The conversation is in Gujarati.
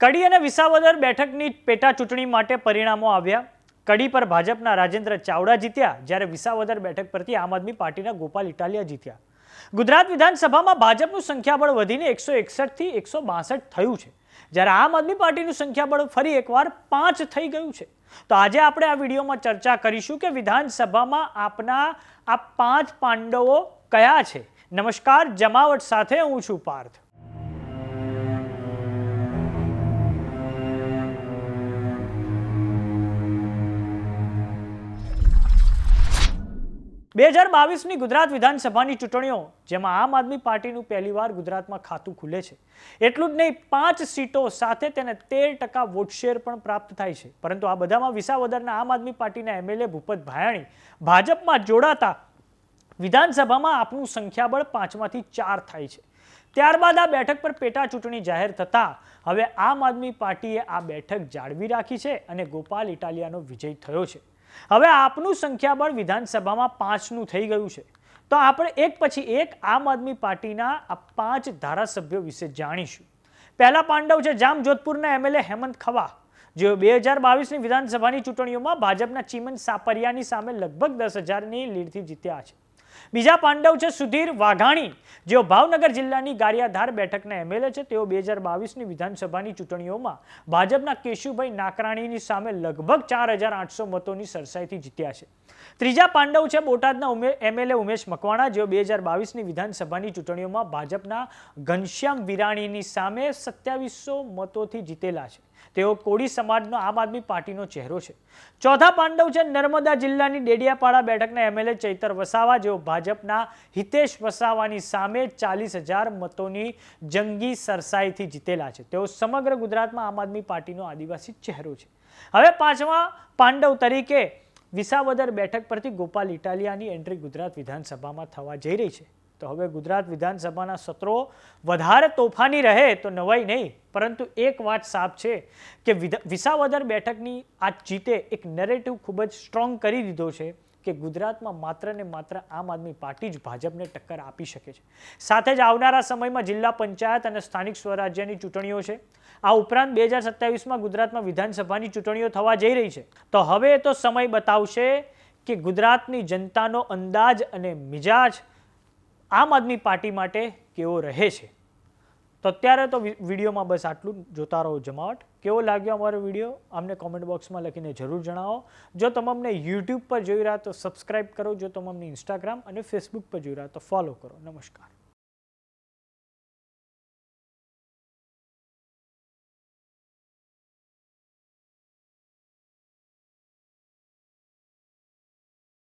કડી અને વિસાવદર બેઠકની પેટા ચૂંટણી માટે પરિણામો આવ્યા. કડી પર ભાજપના રાજેન્દ્ર ચાવડા જીત્યા, જ્યારે વિસાવદર બેઠક પરથી આમ આદમી પાર્ટીના ગોપાલ ઇટાલિયા જીત્યા. ગુજરાત વિધાનસભામાં ભાજપનું સંખ્યાબળ વધીને એકસો એકસઠથી એકસો બાસઠ થયું છે. જ્યારે આમ આદમી પાર્ટીનું સંખ્યાબળ ફરી એકવાર પાંચ થઈ ગયું છે. તો આજે આપણે આ વિડીયોમાં ચર્ચા કરીશું કે વિધાનસભામાં આપના આ પાંચ પાંડવો કયા છે? નમસ્કાર, જમાવટ સાથે હું છું પાર્થ. બે હજાર બાવીસની ગુજરાત વિધાનસભાની ચૂંટણીઓ, જેમાં આમ આદમી પાર્ટીનું પહેલીવાર ગુજરાતમાં ખાતું ખુલે છે. એટલું જ નહીં, પાંચ સીટો સાથે તેને તેર ટકા વોટ શેર પણ પ્રાપ્ત થાય છે. પરંતુ આ બધામાં વિસાવદરના આમ આદમી પાર્ટીના એમએલએ ભૂપત ભાયાણી ભાજપમાં જોડાતા વિધાનસભામાં આપનું સંખ્યાબળ પાંચમાંથી ચાર થાય છે. ત્યારબાદ આ બેઠક પર પેટા ચૂંટણી જાહેર થતાં હવે આમ આદમી પાર્ટીએ આ બેઠક જાળવી રાખી છે અને ગોપાલ ઇટાલિયાનો વિજય થયો છે. હવે આપનું સંખ્યાબળ વિધાનસભામાં પાંચનું થઈ ગયું છે. તો આપણે એક પછી એક આમ આદમી પાર્ટીના આ પાંચ ધારાસભ્યો વિશે જાણીશું. પહેલા પાંડવ છે જામ જોધપુરના એમએલએ હેમંત ખવા, જેઓ બે હજાર બાવીસની વિધાનસભાની ચૂંટણીઓમાં ભાજપના ચીમન સાપરિયાની સામે લગભગ દસ હજારની લીડથી જીત્યા છે. બીજા પાંડવ છે સુધીર વાઘાણી. જેઓ ભાવનગર જિલ્લાની ગારિયાધાર બેઠકના એમએલએ છે, તેઓ બે હજાર બાવીસની વિધાનસભાની ચૂંટણીઓમાં ભાજપના કેશુભાઈ નાકરાણીની સામે લગભગ ચાર હજાર આઠસો મતોની સરસાઈથી જીત્યા છે. ત્રીજા પાંડવ છે બોટાદના એમએલએ ઉમેશ મકવાણા, જેઓ બે હજાર બાવીસની વિધાનસભાની ચૂંટણીઓમાં ભાજપના ઘનશ્યામ વિરાણીની સામે સત્યાવીસો મતોથી જીતેલા છે. તેઓ કોળી સમાજનો, આમ આદમી પાર્ટીનો ચહેરો છે. ચોથા પાંડવ છે નર્મદા જિલ્લાની ડેડિયાપાડા બેઠકના એમએલએ ચૈતર વસાવા, જેઓ ભાજપના હિતેશ વસાવાની સામે ચાલીસ હજાર મતોની જંગી સરસાઈથી જીતેલા છે. તેઓ સમગ્ર ગુજરાતમાં આમ આદમી પાર્ટીનો આદિવાસી ચહેરો છે. હવે પાંચમા પાંડવ તરીકે વિસાવદર બેઠક પરથી ગોપાલ ઇટાલિયાની એન્ટ્રી ગુજરાત વિધાનસભામાં થવા જઈ રહી છે. તો હવે ગુજરાત વિધાનસભાના સત્રો વધારે તોફાની રહે તો નવાઈ નહીં. પરંતુ એક વાત સાફ છે કે વિસાવદર બેઠકની આ જીતે એક નરેટિવ ખૂબ જ સ્ટ્રોંગ કરી દીધો છે. કે ગુજરાતમાં માત્ર ને માત્ર આમ આદમી પાર્ટી જ ભાજપને ટક્કર આપી શકે છે. સાથે જ આવનારા સમયમાં જિલ્લા પંચાયત અને સ્થાનિક સ્વરાજ્યની ચૂંટણીઓ છે. આ ઉપરાંત બે હજાર સત્યાવીસમાં ગુજરાતમાં વિધાનસભાની ચૂંટણીઓ થવા જઈ રહી છે. તો હવે તો સમય બતાવશે કે ગુજરાતની જનતાનો અંદાજ અને મિજાજ આમ આદમી પાર્ટી માટે કેવો રહે છે. તો અત્યારે તો વિડીયોમાં બસ આટલું. જોતા રહો જમાવટ. કેવો લાગ્યો અમારો વીડિયો? અમને કોમેન્ટ બોક્સમાં લખીને જરૂર જણાવો. જો તમને યુટ્યુબ પર જોઈ રહ્યા તો સબસ્ક્રાઇબ કરો. જો તમને ઇન્સ્ટાગ્રામ અને ફેસબુક પર જોઈ રહ્યા તો ફોલો કરો. નમસ્કાર.